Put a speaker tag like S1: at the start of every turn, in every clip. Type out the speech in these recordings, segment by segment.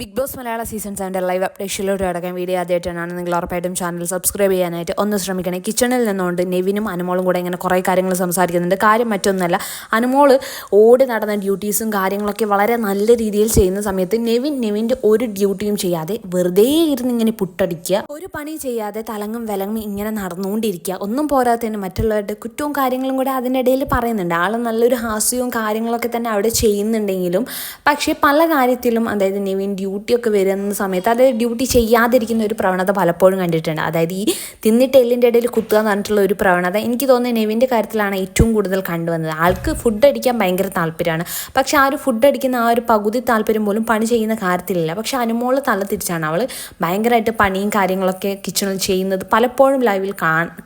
S1: Big Boss മലയാള season സെവന്റെ live അപ്ഡേഷനിലോട്ട് കിടക്കാൻ വീഡിയോ ആദ്യമായിട്ടാണ്. നിങ്ങൾ ഉറപ്പായിട്ടും ചാനൽ സബ്സ്ക്രൈബ് ചെയ്യാനായിട്ട് ഒന്ന് ശ്രമിക്കണം. കിച്ചണിൽ നിന്നുകൊണ്ട് നെവിനും അനുമോളും കൂടെ ഇങ്ങനെ കുറേ കാര്യങ്ങൾ സംസാരിക്കുന്നുണ്ട്. കാര്യം മറ്റൊന്നല്ല അനുമോൾ ഓടി നടന്ന ഡ്യൂട്ടീസും കാര്യങ്ങളൊക്കെ വളരെ നല്ല രീതിയിൽ ചെയ്യുന്ന സമയത്ത് നെവിൻ നെവിന്റെ ഒരു ഡ്യൂട്ടിയും ചെയ്യാതെ വെറുതെ ഇരുന്ന് ഇങ്ങനെ പുട്ടടിക്കുക ഒരു പണി ചെയ്യാതെ തലങ്ങും വിലങ്ങും ഇങ്ങനെ നടന്നുകൊണ്ടിരിക്കുക. ഒന്നും പോരാത്തതിന് മറ്റുള്ളവരുടെ കുറ്റവും കാര്യങ്ങളും കൂടെ അതിന്റെ ഇടയിൽ പറയുന്നുണ്ട്. ആൾ നല്ലൊരു ഹാസ്യവും കാര്യങ്ങളൊക്കെ തന്നെ അവിടെ ചെയ്യുന്നുണ്ടെങ്കിലും പക്ഷേ പല കാര്യത്തിലും അതായത് നെവിൻ ഡ്യൂട്ടിയൊക്കെ വരുന്ന സമയത്ത് അതായത് ഡ്യൂട്ടി ചെയ്യാതിരിക്കുന്ന ഒരു പ്രവണത പലപ്പോഴും കണ്ടിട്ടുണ്ട്. അതായത് ഈ തിന്നിട്ട് എല്ലിന്റെ ഇടയിൽ കുത്തുക എന്ന് പറഞ്ഞിട്ടുള്ള ഒരു പ്രവണത എനിക്ക് തോന്നുന്നത് നെവിന്റെ കാര്യത്തിലാണ് ഏറ്റവും കൂടുതൽ കണ്ടുവന്നത്. ആൾക്ക് ഫുഡ് അടിക്കാൻ ഭയങ്കര താല്പര്യമാണ്. പക്ഷേ ആ ഒരു ഫുഡ് അടിക്കുന്ന ആ ഒരു പകുതി താല്പര്യം പോലും പണി ചെയ്യുന്ന കാര്യത്തിലില്ല. പക്ഷേ അനുമോൾ തല തിരിച്ചാണ്. അവൾ ഭയങ്കരമായിട്ട് പണിയും കാര്യങ്ങളൊക്കെ കിച്ചണിൽ ചെയ്യുന്നത് പലപ്പോഴും ലൈവിൽ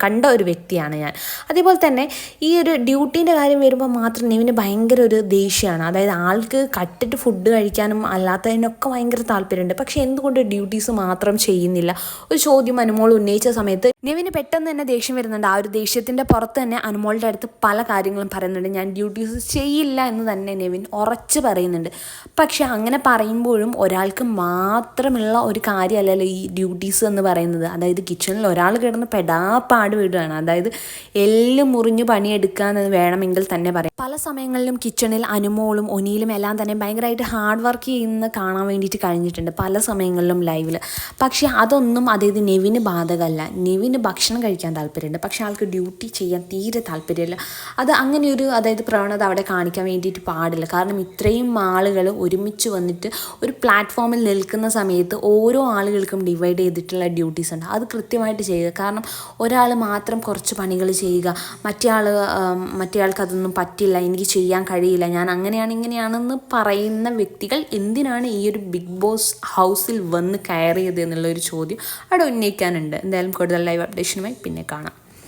S1: കണ്ട ഒരു വ്യക്തിയാണ് ഞാൻ. അതേപോലെ തന്നെ ഈ ഒരു ഡ്യൂട്ടീന്റെ കാര്യം വരുമ്പോൾ മാത്രം നെവിന് ഭയങ്കര ഒരു ദേഷ്യമാണ്. അതായത് ആൾക്ക് കട്ടിട്ട് ഫുഡ് കഴിക്കാനും അല്ലാത്തതിനൊക്കെ ഭയങ്കര താല്പര്യമുണ്ട്. പക്ഷേ എന്തുകൊണ്ട് ഡ്യൂട്ടീസ് മാത്രം ചെയ്യുന്നില്ല? ഒരു ചോദ്യം അനുമോൾ ഉന്നയിച്ച സമയത്ത് നെവിന് പെട്ടെന്ന് തന്നെ ദേഷ്യം വരുന്നുണ്ട്. ആ ഒരു ദേഷ്യത്തിന്റെ പുറത്ത് തന്നെ അനുമോളുടെ അടുത്ത് പല കാര്യങ്ങളും പറയുന്നുണ്ട്. ഞാൻ ഡ്യൂട്ടീസ് ചെയ്യില്ല എന്ന് തന്നെ നിവിൻ ഉറച്ച് പറയുന്നുണ്ട്. പക്ഷെ അങ്ങനെ പറയുമ്പോഴും ഒരാൾക്ക് മാത്രമുള്ള ഒരു കാര്യമല്ലല്ലോ ഈ ഡ്യൂട്ടീസ് എന്ന് പറയുന്നത്. അതായത് കിച്ചണിൽ ഒരാൾ കിടന്ന് പെടാപ്പാട് വിടുകയാണ്. അതായത് എല്ലാം മുറിഞ്ഞ് പണിയെടുക്കാന്ന് വേണമെങ്കിൽ തന്നെ പറയാം. പല സമയങ്ങളിലും കിച്ചണിൽ അനുമോളും ഒനിയിലും എല്ലാം തന്നെ ഭയങ്കരമായിട്ട് ഹാർഡ് വർക്ക് ചെയ്യുന്ന കാണാൻ വേണ്ടിയിട്ട് കഴിഞ്ഞിട്ടുണ്ട് പല സമയങ്ങളിലും ലൈവിൽ പക്ഷേ അതൊന്നും അതായത് നെവിന് ബാധകമല്ല. നെവിന് ഭക്ഷണം കഴിക്കാൻ താല്പര്യമുണ്ട്. പക്ഷേ ആൾക്ക് ഡ്യൂട്ടി ചെയ്യാൻ തീരെ താല്പര്യമില്ല. അത് അങ്ങനെയൊരു അതായത് പ്രവണത അവിടെ കാണിക്കാൻ വേണ്ടിയിട്ട് പാടില്ല. കാരണം ഇത്രയും ആളുകൾ ഒരുമിച്ച് വന്നിട്ട് ഒരു പ്ലാറ്റ്ഫോമിൽ നിൽക്കുന്ന സമയത്ത് ഓരോ ആളുകൾക്കും ഡിവൈഡ് ചെയ്തിട്ടുള്ള ഡ്യൂട്ടീസ് ഉണ്ട്. അത് കൃത്യമായിട്ട് ചെയ്യുക. കാരണം ഒരാൾ മാത്രം കുറച്ച് പണികൾ ചെയ്യുക. മറ്റേ ആൾ മറ്റേ പറ്റില്ല. എനിക്ക് ചെയ്യാൻ കഴിയില്ല. ഞാൻ അങ്ങനെയാണ് ഇങ്ങനെയാണെന്ന് പറയുന്ന വ്യക്തികൾ എന്തിനാണ് ഈ ഒരു ബിഗ് ബോസ് ഹൗസിൽ വന്ന് കയറിയത് എന്നുള്ളൊരു ചോദ്യം അവിടെ ഉന്നയിക്കാനുണ്ട്. എന്തായാലും കൂടുതൽ ലൈവ് അപ്ഡേഷനുമായി പിന്നെ കാണാം.